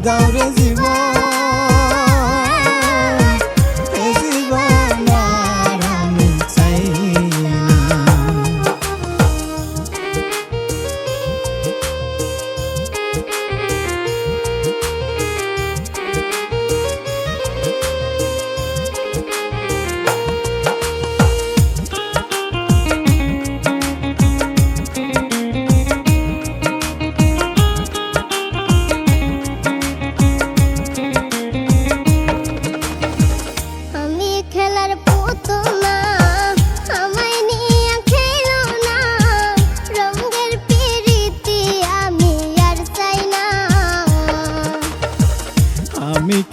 davrazi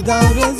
without us.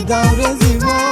davre ziva